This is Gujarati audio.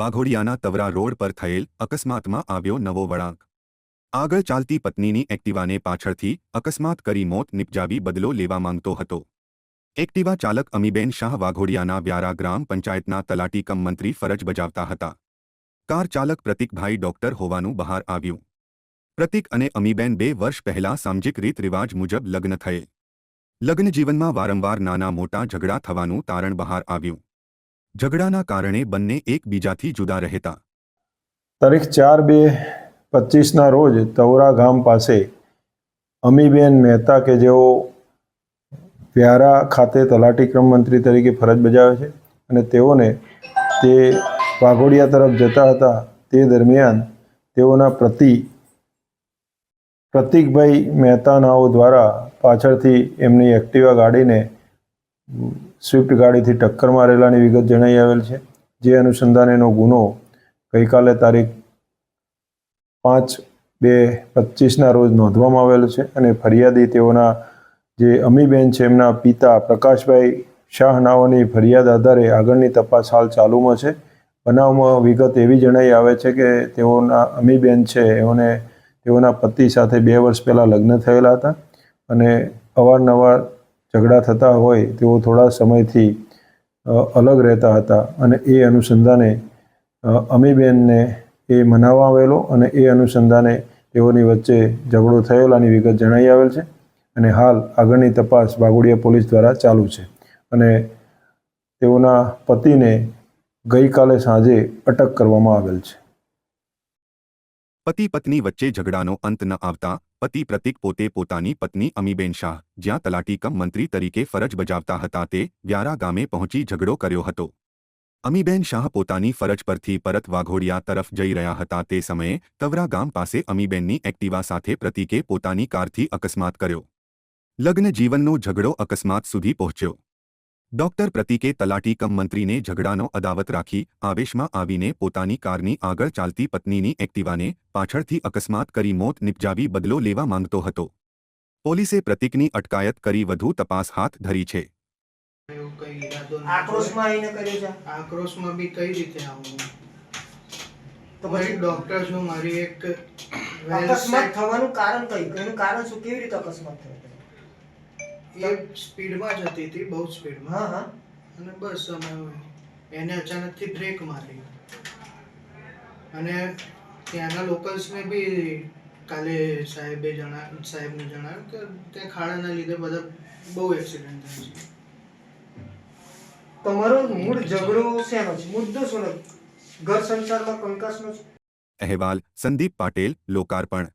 વાઘોડિયાના તવરા રોડ પર થયેલ અકસ્માતમાં આવ્યો નવો વળાંક. આગળ ચાલતી પત્નીની એક્ટિવાને પાછળથી અકસ્માત કરી મોત નિપજાવી બદલો લેવા માંગતો હતો. એક્ટિવા ચાલક અમીબેન શાહ વાઘોડિયાના વ્યારા ગ્રામ પંચાયતના તલાટી કમ મંત્રી ફરજ બજાવતા હતા. કાર ચાલક પ્રતિકભાઈ ડોક્ટર હોવાનું બહાર આવ્યું. પ્રતિક અને અમીબેન બે વર્ષ પહેલા સામાજિક રીત રિવાજ મુજબ લગ્ન થયે. લગ્ન જીવનમાં વારંવાર નાના મોટા ઝઘડા થવાનું તારણ બહાર આવ્યું. ઝઘડાના કારણે બંને એકબીજાથી જુદા રહેતા. તારીખ ચાર બે પચીસના રોજ તવરા ગામ પાસે અમીબેન મહેતા કે જેઓ વ્યારા ખાતે તલાટી ક્રમ મંત્રી તરીકે ફરજ બજાવે છે અને તેઓને તે વાઘોડિયા તરફ જતા હતા તે દરમિયાન તેઓના પ્રતિ પ્રતિકભાઈ મહેતાનાઓ દ્વારા પાછળથી એમની એક્ટિવા ગાડીને સ્વિફ્ટ ગાડીથી ટક્કર મારેલાની વિગત જણાઈ આવેલ છે. જે અનુસંધાનેનો ગુનો ગઈકાલે તારીખ પાંચ બે પચીસના રોજ નોંધવામાં આવેલો છે અને ફરિયાદી તેઓના જે અમીબેન છે એમના પિતા પ્રકાશભાઈ શાહ નાઓની ફરિયાદ આધારે આગળની તપાસ હાલ ચાલુમાં છે. બનાવમાં વિગત એવી જણાઈ આવે છે કે તેઓના અમીબેન છે એઓને તેઓના પતિ સાથે બે વર્ષ પહેલાં લગ્ન થયેલા હતા અને અવારનવાર ઝઘડા થતા હોય તેઓ થોડા સમયથી અલગ રહેતા હતા અને એ અનુસંધાને અમીબેનને એ મનાવવા આવેલો અને એ અનુસંધાને તેઓની વચ્ચે ઝઘડો થયેલાની વિગત જણાઈ આવેલ છે અને હાલ આગળની તપાસ વાઘોડિયા પોલીસ દ્વારા ચાલુ છે અને તેઓના પતિને ગઈકાલે સાંજે અટક કરવામાં આવેલ છે. પતિ પત્ની વચ્ચે ઝઘડાનો અંત ન આવતા, પતિ પ્રતિક પોતે પોતાની પત્ની અમીબેન શાહ, જ્યાં તલાટી કમ મંત્રી તરીકે ફરજ બજાવતા હતા તે વ્યારા ગામે પહોંચી ઝઘડો કર્યો હતો. અમીબેન શાહ પોતાની ફરજ પરથી પરત વાઘોડિયા તરફ જઈ રહ્યા હતા તે સમયે તવરા ગામ પાસે અમીબેનની એક્ટિવા સાથે પ્રતિકે પોતાની કારથી અકસ્માત કર્યો. લગ્ન જીવનનો ઝઘડો અકસ્માત સુધી પહોંચ્યો. ડોક્ટર પ્રતિકે તલાટી કમ મંત્રીને ઝઘડાનો અદાવત રાખી આવેશમાં આવીને પોતાની કારની આગળ ચાલતી પત્નીની એક્ટિવાને પાછળથી અકસ્માત કરી મોત નિપજાવી બદલો લેવા માંગતો હતો. પોલીસે પ્રતિકની અટકાયત કરી વધુ તપાસ હાથ ધરી છે. એવું કઈ ઈરાદો નહોતો. આક્રોશમાં આવીને કર્યું છે? આક્રોશમાં બી કઈ રીતે આવું? તો પછી ડોક્ટર છું મારી એક અકસ્માત થવાનું કારણ કયું? એનું કારણ શું? કેવી રીતે અકસ્માત થયો? એ સ્પીડમાં જ હતી હતી બહુ સ્પીડમાં. હા હા. અને બસ અમે એને અચાનકથી બ્રેક મારી. અને ત્યાંના લોકલ્સને બી કાલે સાહેબે જણા સાહેબને જણાવ્યું કે ત્યાં ખાડાના લીધે બધા બહુ એક્સિડન્ટ થાય છે. તમારો મૂળ ઝઘડો શેનો છે? મુદ્દો શું ઘર સંસારમાં કંકાસનો છે? અહેવાલ સંદીપ પાટેલ લોકાર્પણ.